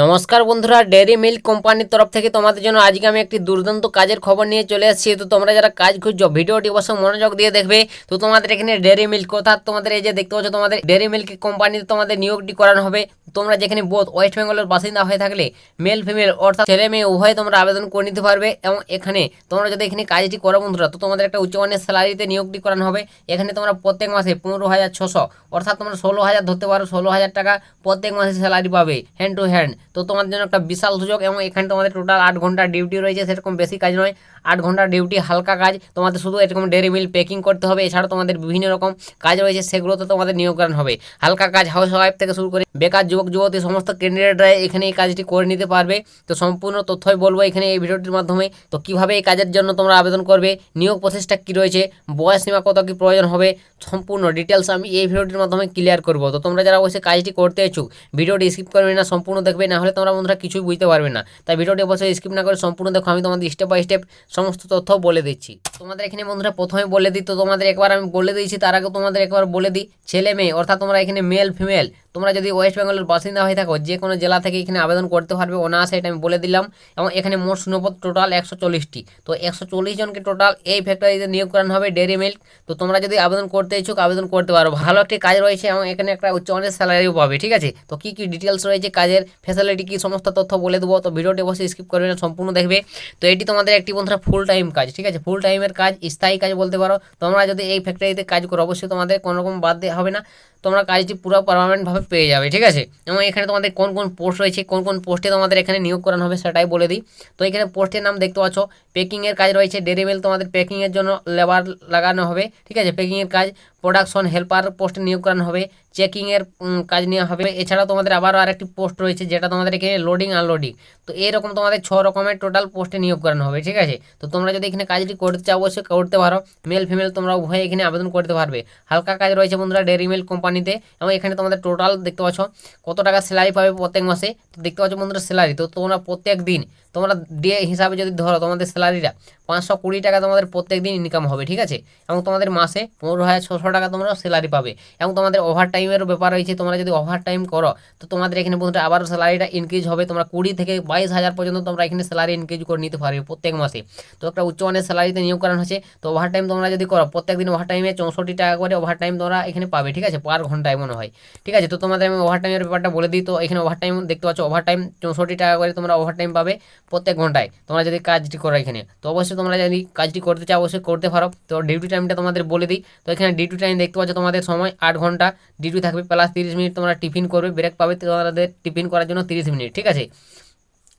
নমস্কার বন্ধুরা dairy milk কোম্পানির তরফ থেকে তোমাদের জন্য আজকে আমি একটি দুর্দান্ত কাজের খবর নিয়ে চলে এসেছি। তো তোমরা যারা কাজ খুঁজছো, ভিডিওটি অবশ্যই মনোযোগ দিয়ে দেখবে। তো তোমাদের এখানে ডেয়ারি মিল্ক অর্থাৎ তোমাদের এই যে দেখতে পাচ্ছ, তোমাদের ডেয়ারি মিল্ক কোম্পানিতে তোমাদের নিয়োগটি করানো হবে। তোমরা যেখানে বোধ ওয়েস্ট বেঙ্গলের বাসিন্দা হয়ে থাকলে মেল ফিমেল অর্থাৎ ছেলে মেয়ে, উভয় তোমরা আবেদন করে নিতে পারবে। এবং এখানে তোমরা যদি এখানে কাজটি করো বন্ধুরা, তো তোমাদের একটা উচ্চমানের স্যালারিতে নিয়োগটি করানো হবে। এখানে তোমরা প্রত্যেক মাসে পনেরো হাজার ছশো, অর্থাৎ তোমরা ষোলো হাজার ধরতে পারো, ষোলো হাজার টাকা প্রত্যেক মাসে স্যালারি পাবে হ্যান্ড টু হ্যান্ড তো তোমাদের জন্য একটা বিশাল সুযোগ এবং এখানে তোমাদের টোটাল আট ঘণ্টা ডিউটি রয়েছে, সেরকম বেশি কাজ নয়। আট ঘণ্টা ডিউটি হালকা কাজ, তোমাদের শুধু এরকম ডেরি মিল প্যাকিং করতে হবে এছাড়া তোমাদের বিভিন্ন রকম কাজ রয়েছে, সেগুলোতে তোমাদের নিয়োগকরণ হবে। হালকা কাজ হাউস ওয়াইফ থেকে শুরু করে বেকার যুবক, যুবতী, সমস্ত ক্যান্ডিডেটরা এখানে এই কাজটি করে নিতে পারবে। তো সম্পূর্ণ তথ্যই বলব এখানে এই ভিডিওটির মাধ্যমে। তো কীভাবে এই কাজের জন্য তোমরা আবেদন করবে, নিয়োগ প্রসেসটা কী রয়েছে, বয়স সীমা কত কী প্রয়োজন হবে, সম্পূর্ণ ডিটেলস আমি এই ভিডিওটির মাধ্যমে ক্লিয়ার করব। তো তোমরা যারা অবশ্যই কাজটি করতে ইচ্ছুক, ভিডিওটি স্কিপ করবে না, সম্পূর্ণ দেখবে না হলে তোমরা বন্ধুরা কিছুই বুঝতে পারবে না। তাই ভিডিওটি অবশ্যই স্কিপ না করে সম্পূর্ণ দেখো, আমি তোমাদের স্টেপ বাই স্টেপ সমস্ত তথ্য বলে দিচ্ছি। তোমাদের এখানে বন্ধুরা প্রথমে বলে দিই, তো তোমাদের একবার আমি বলে দিয়েছি, তার আগে তোমাদের একবার বলে দিই, ছেলে মেয়ে, অর্থাৎ তোমরা এখানে মেল ফিমেল তোমরা যদি ওয়েস্ট বেঙ্গলের বাসিন্দা হয়ে থাকো, যে কোনো জেলা থেকে এখানে আবেদন করতে পারবে, অনায়াসে এটা আমি বলে দিলাম, এবং এখানে মোট শূন্যপদ টোটাল একশো চল্লিশটি। তো একশো চল্লিশ জনকে টোটাল এই ফ্যাক্টরিতে নিয়োগ করানো হবে ডেরি মিল্ক তো তোমরা যদি আবেদন করতে ইচ্ছুক, আবেদন করতে পারো। ভালো একটি কাজ রয়েছে, এবং এখানে একটা উচ্চ মানের স্যালারিও পাবে, ঠিক আছে? তো কী কী ডিটেলস রয়েছে, কাজের ফ্যাসিলিটি কী সমস্ত তথ্য বলে দেবো, তো ভিডিওটি অবশ্যই স্কিপ করবে না, সম্পূর্ণ দেখবে। তো এটি তোমাদের একটি বন্ধুরা ফুল টাইম কাজ, ঠিক আছে? ফুল টাইমের কাজ, স্থায়ী কাজ বলতে পারো। তোমরা যদি এই ফ্যাক্টরিতে কাজ করো, অবশ্যই তোমাদের কোনোরকম বাদ দেওয়া হবে না। তোমরা কাজটি পুরো পারমানেন্টভাবে পেয়ে যাবে, ঠিক আছে? এবং এখানে তোমাদের কোন কোন পোস্ট রয়েছে, কোন কোন পোস্টে তোমাদের এখানে নিয়োগ করানো হবে সেটাই বলে দিই। তো এখানে পোস্টের নাম দেখতে পাচ্ছ পেকিংয়ের কাজ রয়েছে ডেরিমেল তোমাদের প্যাকিংয়ের জন্য লেবার লাগানো হবে, ঠিক আছে? প্যাকিংয়ের কাজ প্রোডাকশন হেল্পার পোস্টে নিয়োগ করানো হবে চেকিংয়ের কাজ নেওয়া হবে। এছাড়াও তোমাদের আবারও আরেকটি পোস্ট রয়েছে, যেটা তোমাদের এখানে লোডিং আনলোডিং তো এরকম তোমাদের ছ রকমের টোটাল পোস্টে নিয়োগ করানো হবে, ঠিক আছে? তো তোমরা যদি এখানে কাজটি করতে চাও, অবশ্যই করতে পারো। মেল ফিমেল তোমরা উভয় এখানে আবেদন করতে পারবে। হালকা কাজ রয়েছে বন্ধুরা ডেরি মিল কোম্পানিতে এবং এখানে তোমাদের টোটাল দেখতে পাচ্ছ কত টাকা স্যালারি পাবে প্রত্যেক মাসে। তো দেখতে পাচ্ছ বন্ধুরা স্যালারি তো তোমরা প্রত্যেক দিন, তোমরা ডে হিসাবে যদি ধরো তোমাদের স্যালারিটা পাঁচশো কুড়ি টাকা তোমাদের প্রত্যেক দিন ইনকাম হবে, ঠিক আছে? এবং তোমাদের মাসে পনেরো হাজার ছশো টাকা তোমরা স্যালারি পাবে। এবং তোমাদের ওভার টাইমেরও ব্যাপার রয়েছে, তোমরা যদি ওভার টাইম করো, তো তোমাদের এখানে বন্ধুরা আবারও স্যালারিটা ইনক্রিজ হবে। তোমরা কুড়ি থেকে বাইশ হাজার পর্যন্ত তোমরা এখানে স্যালারি ইনক্রিজ করে নিতে পারবে প্রত্যেক মাসে। তো একটা উচ্চমানের স্যালারিতে নিয়োগ করানো হচ্ছে, তো ওভার টাইম তোমরা যদি করো প্রত্যেক দিন ওভার টাইমে চৌষট্টি টাকা করে ওভার টাইম তোমরা এখানে পাবে, ঠিক আছে? পার ঘন্টায় মনে হয়, ঠিক আছে? তো তোমাদের আমি ওভার টাইমের ব্যাপারটা বলে দিই, তো এখানে ওভার টাইম দেখতে পাচ্ছ ওভার টাইম চৌষট্টি টাকা করে তোমরা ওভার টাইম পাবে প্রত্যেক ঘন্টায়। তোমরা যদি কাজটি করো এখানে, তো অবশ্যই তোমরা যদি কাজটি করতে চাও, অবশ্যই করতে পারো। তো ডিউটি টাইমটা তোমাদের বলে দিই। তো এখানে ডিউটি টাইম দেখতে পাচ্ছ তোমাদের সময় আট ঘণ্টা। ডিউটি থাকবে প্লাস তিরিশ মিনিট তোমরা টিফিন করবে। ব্রেক পাবে তোমাদের টিফিন করার জন্য তিরিশ মিনিট, ঠিক আছে?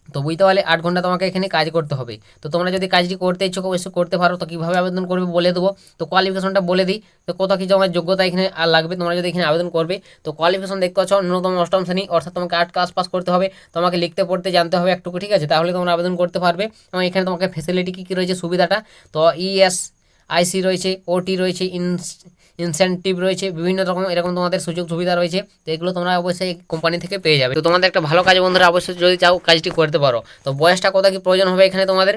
তো বুঝতে পারলে আট ঘণ্টা তোমাকে এখানে কাজ করতে হবে। তো তোমরা যদি কাজটি করতে ইচ্ছুক অবশ্যই করতে পারো, তো কীভাবে আবেদন করবে বলে দেবো। তো কোয়ালিফিকেশনটা বলে দিই, তো কত কিছু আমার যোগ্যতা এখানে আর লাগবে, তোমরা যদি এখানে আবেদন করবে। তো কোয়ালিফিকেশন দেখতে পাচ্ছ ন্যূনতম অষ্টম শ্রেণি, অর্থাৎ তোমাকে আট ক্লাস পাস করতে হবে। তোমাকে লিখতে, পড়তে, জানতে হবে একটুকু, ঠিক আছে? তাহলে তোমরা আবেদন করতে পারবে। এবং এখানে তোমাকে ফেসিলিটি কী কী রয়েছে, সুবিধাটা? তো ইএস আইসি রয়েছে ওটি রয়েছে ইনস ইনসেন্টিভ রয়েছে, বিভিন্ন রকম, এরকম তোমাদের সুযোগ সুবিধা রয়েছে, তো এগুলো তোমরা অবশ্যই কোম্পানি থেকে পেয়ে যাবে। তো তোমাদের একটা ভালো কাজ বন্ধুরা, অবশ্যই যদি চাও কাজটি করতে পারো। তো বয়সটা কত কি প্রয়োজন হবে এখানে তোমাদের?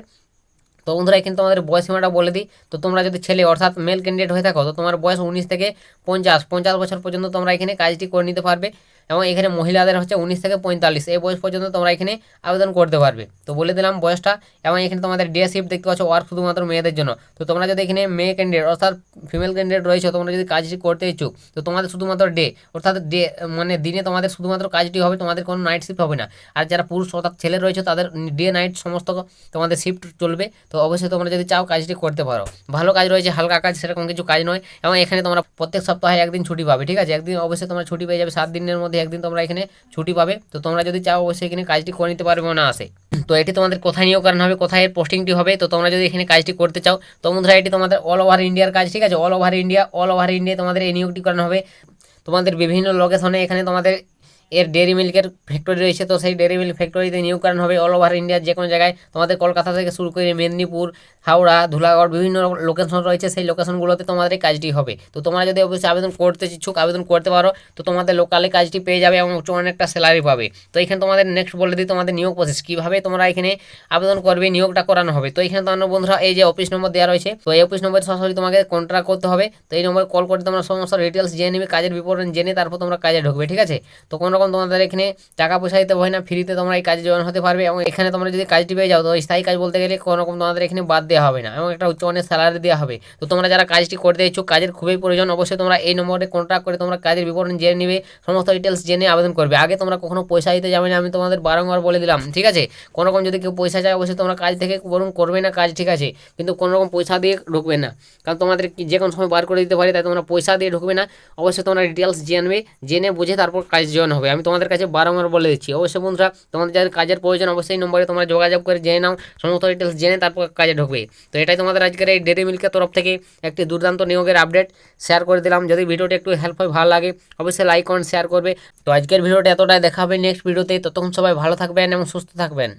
তো বন্ধুরা, এখানে তোমাদের বয়স সীমাটা বলে দিই। তো তোমরা যদি ছেলে, অর্থাৎ মেল ক্যান্ডিডেট হয়ে থাকো, তো তোমার বয়স উনিশ থেকে পঞ্চাশ পঞ্চাশ বছর পর্যন্ত তোমরা এখানে কাজটি করে নিতে পারবে। এবং এখানে মহিলাদের হচ্ছে উনিশ থেকে পঁয়তাল্লিশ। এই বয়স পর্যন্ত তোমরা এখানে আবেদন করতে পারবে। তো বলে দিলাম বয়সটা এবং এখানে তোমাদের ডে শিফট দেখতে পাচ্ছ ওয়ার্ক শুধুমাত্র মেয়েদের জন্য। তো তোমরা যদি এখানে মেয়ে ক্যান্ডিডেট অর্থাৎ ফিমেল ক্যান্ডিডেট রয়েছে, তোমরা যদি কাজটি করতে ইচ্ছুক, তো তোমাদের শুধুমাত্র ডে, অর্থাৎ ডে মানে দিনে তোমাদের শুধুমাত্র কাজটি হবে, তোমাদের কোনো নাইট শিফট হবে না। আর যারা পুরুষ অর্থাৎ ছেলে রয়েছে, তাদের ডে নাইট সমস্ত তোমাদের শিফট চলবে। তো অবশ্যই তোমরা যদি চাও কাজটি করতে পারো। ভালো কাজ রয়েছে, হালকা কাজ, সেরকম কিছু কাজ নয়। এবং এখানে তোমরা প্রত্যেক সপ্তাহে একদিন ছুটি পাবে, ঠিক আছে? একদিন অবশ্যই তোমরা ছুটি পেয়ে যাবে, সাত দিনের মধ্যে একদিন তোমরা এখানে ছুটি পাবে। তো তোমরা যদি চাও অবশ্যই এখানে কাজটি করে নিতে পারবে না আসে তো এটি তোমাদের কোথায় নিয়োগ করানো হবে, কোথায় এর পোস্টিংটি হবে, তো তোমরা যদি এখানে কাজটি করতে চাও, তো বন্ধুরা এটি তোমাদের অল ওভার ইন্ডিয়ার কাজ, ঠিক আছে? All over India all over India তোমাদের এই নিয়োগটি করানো হবে। তোমাদের বিভিন্ন লোকেশনে এখানে তোমাদের এর ডেয়ারি মিল্কের ফ্যাক্টরি রয়েছে। তো সেই ডেয়ারি মিল্ক ফ্যাক্টরিতে নিয়োগ করানো হবে অল ওভার ইন্ডিয়ার যে কোনো জায়গায়। তোমাদের কলকাতা থেকে শুরু করে মেদিনীপুর, হাওড়া, ধুলাগড়, বিভিন্ন লোকেশন রয়েছে। সেই লোকেশনগুলোতে তোমাদের কাজটি হবে। তো তোমরা যদি অবশ্যই আবেদন করতে ইচ্ছুক, আবেদন করতে পারো, তো তোমাদের লোকালে কাজটি পেয়ে যাবে এবং উচ্চ অনেকটা স্যালারি পাবে। তো এখানে তোমাদের নেক্সট বলে দিই তোমাদের নিয়োগ প্রসেস কীভাবে তোমরা এখানে আবেদন করবে, নিয়োগটা করানো হবে। তো এখানে তোমার বন্ধুরা, এই যে অফিস নম্বর দেওয়া রয়েছে, তো এই অফিস নম্বরে সরাসরি তোমাকে কন্ট্রাক্ট করতে হবে। তো এই নম্বরে কল করে তোমরা সমস্ত ডিটেলস জেনে নেবে, কাজের বিবরণ জেনে তারপর তোমরা কাজে ঢুকবে, ঠিক আছে? তো কোনো রকম তোমাদের এখানে টাকা পয়সা দিতে হয় না, ফ্রিতে তোমরা এই কাজে জয়েন হতে পারবে এবং এখানে তোমরা যদি কাজটি পেয়ে যাও, তো স্থায়ী কাজ বলতে গেলে কোনো রকম তোমাদের এখানে বাদ দেওয়া হবে না এবং একটা উচ্চমানের স্যালারি দেওয়া হবে। তো তোমরা যারা কাজটি করতে ইচ্ছুক, কাজের খুবই প্রয়োজন, অবশ্যই তোমরা এই নম্বরে কন্ট্যাক্ট করে তোমরা কাজের বিবরণ জেনে নেবে, সমস্ত ডিটেলস জেনে আবেদন করবে। আগে তোমরা কখনো পয়সা দিতে যাবে না, আমি তোমাদের বারংবার বলে দিলাম, ঠিক আছে? কোনো রকম যদি কেউ পয়সা চায়, অবশ্যই তোমরা কাজ থেকে বরং করবে না কাজ, ঠিক আছে? কিন্তু কোনো রকম পয়সা দিয়ে ঢুকবে না। কারণ তোমাদের যে কোনো সময় বার করে দিতে পারে, তাই তোমরা পয়সা দিয়ে ঢুকবে না। অবশ্যই তোমরা ডিটেলস জানবে জেনে বুঝে তারপর কাজ জয়েন হবে। আমি তোমাদের কাছে বারংবার বলে দিচ্ছি। অবশ্যই বন্ধুরা, তোমাদের যাদের কাজের প্রয়োজন, অবশ্যই নম্বরে তোমরা যোগাযোগ করে জেনে নাও, সমস্ত ডিটেলস জেনে তারপর কাজে ঢুকবে। তো এটাই তোমাদের আজকের এই ডেরি মিল্কের তরফ থেকে একটি দুর্দান্ত নিয়োগের আপডেট শেয়ার করে দিলাম। যদি ভিডিওটি একটু হেল্প হয়, ভালো লাগে, অবশ্যই লাইক কমেন্ট শেয়ার করবে। তো আজকের ভিডিওটা এতটাই। দেখা হবে নেক্সট ভিডিওতে ততক্ষণ সবাই ভালো থাকবেন এবং সুস্থ থাকবেন।